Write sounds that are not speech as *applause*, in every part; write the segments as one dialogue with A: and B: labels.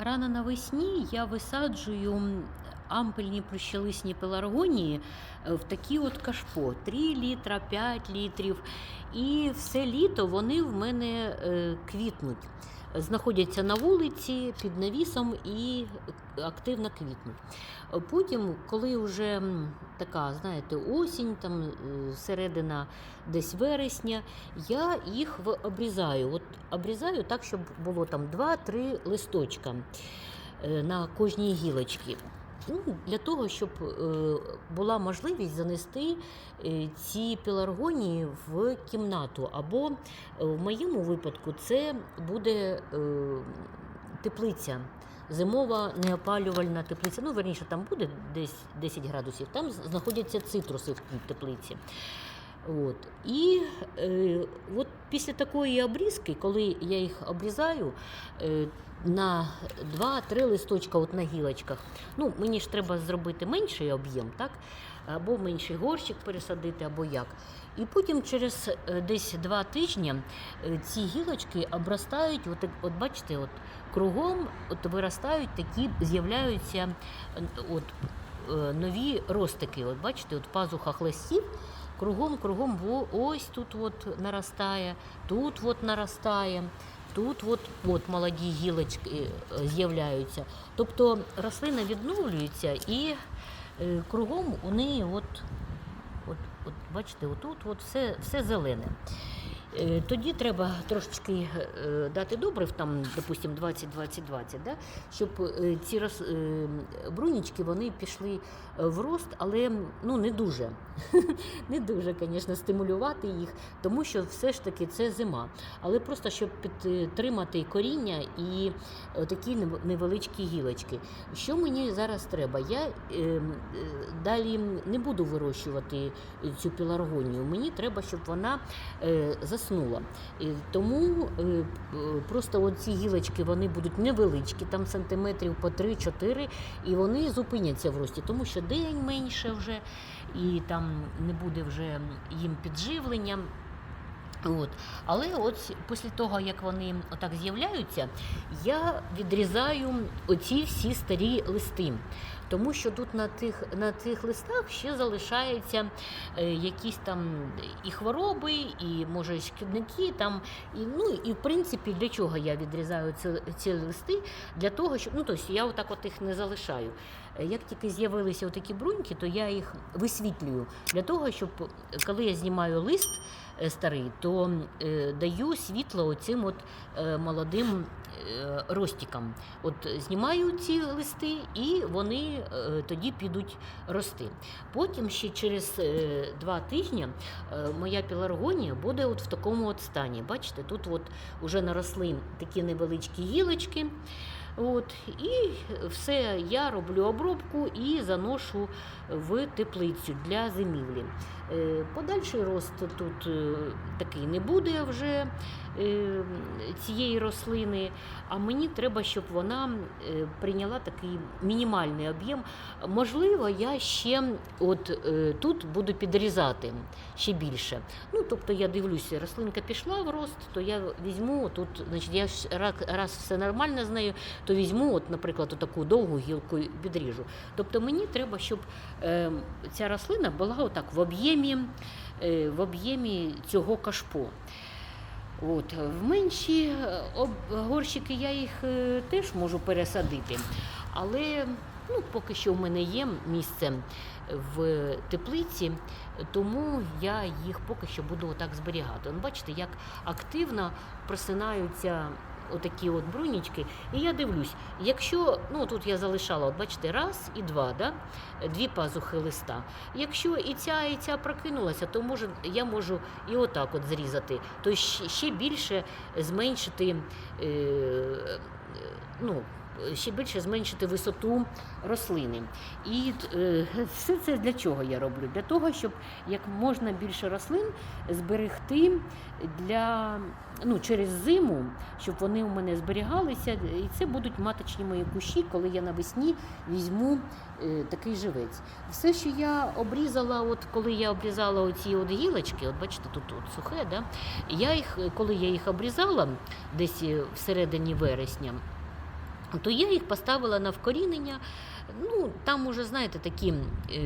A: Рано навесні я висаджую ампельні прищелисні пеларгонії в такі от кашпо 3 літра, 5 літрів. І все літо вони в мене е, квітнуть. Знаходяться на вулиці під навісом і активно квітнуть. Е, Потім, коли вже така, знаєте, осінь, там е, середина десь вересня, я їх обрізаю. От обрізаю так, щоб було там 2-3 листочка е, на кожній гілочці. Для того, щоб е, була можливість занести е, ці пеларгонії в кімнату. Або е, в моєму випадку це буде теплиця. Зимова неопалювальна теплиця. Ну, верніше, там буде десь 10 градусів, там знаходяться цитруси в теплиці. От. І е, от після такої обрізки, коли я їх обрізаю е, на 2-3 листочка от на гілочках, ну, мені ж треба зробити менший об'єм, так? або менший горщик пересадити, або як. І потім через е, десь 2 тижні е, ці гілочки обростають, от, от бачите, от, кругом от виростають такі, з'являються е, от, нові ростики. От бачите, от в пазухах листів кругом, кругом ось тут от наростає, тут от наростає. Тут от, от молоді гілочки е, з'являються. Тобто рослина відновлюється і е, кругом у неї от, от, от бачите, отут от все, все зелене. Е, Тоді треба трошечки е, дати добрив, там, допустимо, 20-20-20, да? щоб е, ці роз, брунічки вони пішли в рост, але ну, не дуже. *laughs* не дуже, звісно, стимулювати їх, тому що все ж таки це зима. Але просто щоб підтримати коріння і такі невеличкі гілочки. Що мені зараз треба? Я далі не буду вирощувати цю пеларгонію. Мені треба, щоб вона е, заснула. Тому е, просто оці гілочки вони будуть невеличкі, там сантиметрів по 3-4, і вони зупиняться в рості, тому що день менше вже, і там не буде вже їм підживлення. От. Але от після того, як вони отак з'являються, я відрізаю оці всі старі листи. Тому що тут на тих, на цих листах ще залишаються е, якісь там і хвороби, і може шкідники. Там, і, ну, і в принципі, для чого я відрізаю ці, ці листи? Для того, щоб ну, тобто я отак от їх не залишаю. Е, Як тільки з'явилися такі бруньки, то я їх висвітлюю для того, щоб коли я знімаю лист е, старий, то е, даю світло оцим от е, молодим е, ростикам. От знімаю ці листи, і вони тоді підуть рости. Потім ще через е, два тижні е, моя піларгонія буде от в такому от стані. Бачите, тут от уже наросли такі невеличкі гілочки. От, і все, я роблю обробку і заношу в теплицю для зимівлі. Е, Подальший рост тут е, такий не буде вже е, цієї рослини, а мені треба, щоб вона прийняла такий мінімальний об'єм. Можливо, я ще от тут буду підрізати ще більше. Ну, тобто я дивлюся, рослинка пішла в рост, то я візьму тут, значить, я раз, раз все нормально з нею, то візьму, от, наприклад, таку довгу гілку і підріжу. Тобто мені треба, щоб е, ця рослина була отак в об'ємі, е, в об'ємі цього кашпо. От, в менші е, горщики я їх е, теж можу пересадити, але ну, поки що в мене є місце в теплиці, тому я їх поки що буду отак зберігати. Бачите, як активно просинаються отакі от брунічки. І я дивлюсь, якщо ну тут я залишала, от бачите, раз і два, да? дві пазухи листа. Якщо і ця, і ця прокинулася, то може я можу і отак от зрізати, то ще більше зменшити. Е, е, ну, Ще більше зменшити висоту рослини. І е, все це для чого я роблю? Для того, щоб як можна більше рослин зберегти для, ну, через зиму, щоб вони у мене зберігалися. І це будуть маточні мої кущі, коли я навесні візьму е, такий живець. Все, що я обрізала, от коли я обрізала оці от гілочки, от бачите, тут от сухе, да? я їх, коли я їх обрізала десь е, всередині вересня. То я їх поставила на вкорінення. Ну, там уже, знаєте, такі, е,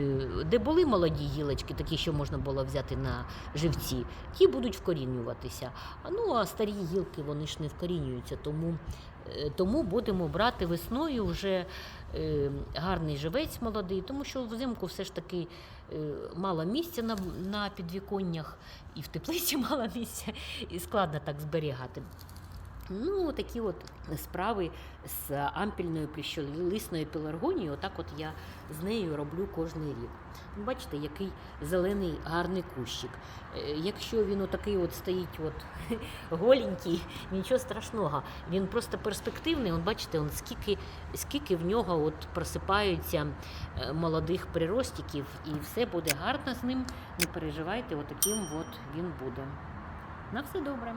A: де були молоді гілочки, такі, що можна було взяти на живці, ті будуть вкорінюватися. Ну, а старі гілки вони ж не вкорінюються, тому, е, тому будемо брати весною вже е, гарний живець молодий, тому що взимку все ж таки мало місця на, на підвіконнях, і в теплиці *laughs* мало місця, і складно так зберігати. Ну, такі от справи з ампільною пліщолисною пеларгонією, отак от я з нею роблю кожний рік. Ну, Бачите, який зелений гарний кущик. Е, Якщо він отакий от стоїть от *laughs* голенький, нічого страшного. Він просто перспективний. От бачите, он скільки, скільки в нього от просипаються е, молодих приростиків, і все буде гарно з ним. Не переживайте, отаким от він буде. На все добре.